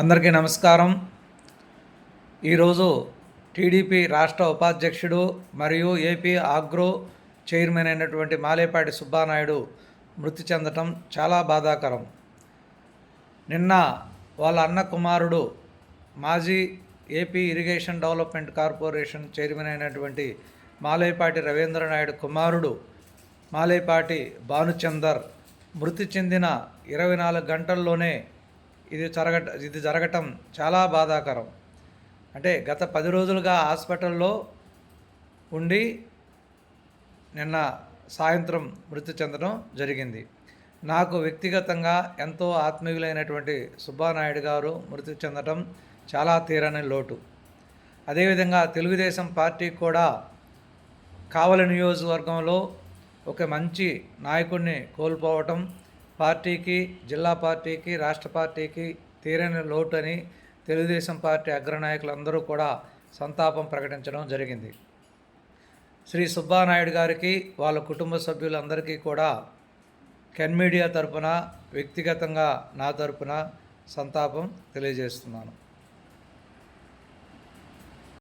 అందరికీ నమస్కారం. ఈరోజు టీడీపీ రాష్ట్ర ఉపాధ్యక్షుడు మరియు ఏపీ ఆగ్రో చైర్మన్ అయినటువంటి మాలేపాటి సుబ్బానాయుడు మృతి చెందటం చాలా బాధాకరం. నిన్న వాళ్ళ అన్న కుమారుడు మాజీ AP irrigation development corporation chairman అయినటువంటి మాలేపాటి రవీంద్రనాయుడు కుమారుడు మాలేపాటి భానుచందర్ మృతి చెందిన ఇరవై నాలుగు గంటల్లోనే ఇది జరగట ఇది జరగటం చాలా బాధాకరం. అంటే గత పది రోజులుగా హాస్పిటల్లో ఉండి నిన్న సాయంత్రం మృతి చెందడం జరిగింది. నాకు వ్యక్తిగతంగా ఎంతో ఆత్మీయులైనటువంటి సుబ్బానాయుడు గారు మృతి చెందడం చాలా తీరని లోటు. అదేవిధంగా తెలుగుదేశం పార్టీ కూడా కావలి నియోజకవర్గంలో ఒక మంచి నాయకుడిని కోల్పోవటం పార్టీకి జిల్లా పార్టీకి రాష్ట్ర పార్టీకి తీరని లోటు అని తెలుగుదేశం పార్టీ అగ్రనాయకులందరూ కూడా సంతాపం ప్రకటించడం జరిగింది. శ్రీ సుబ్బానాయుడు గారికి వాళ్ళ కుటుంబ సభ్యులందరికీ కూడా కెన్ మీడియా తరపున వ్యక్తిగతంగా నా తరపున సంతాపం తెలియజేస్తున్నాను.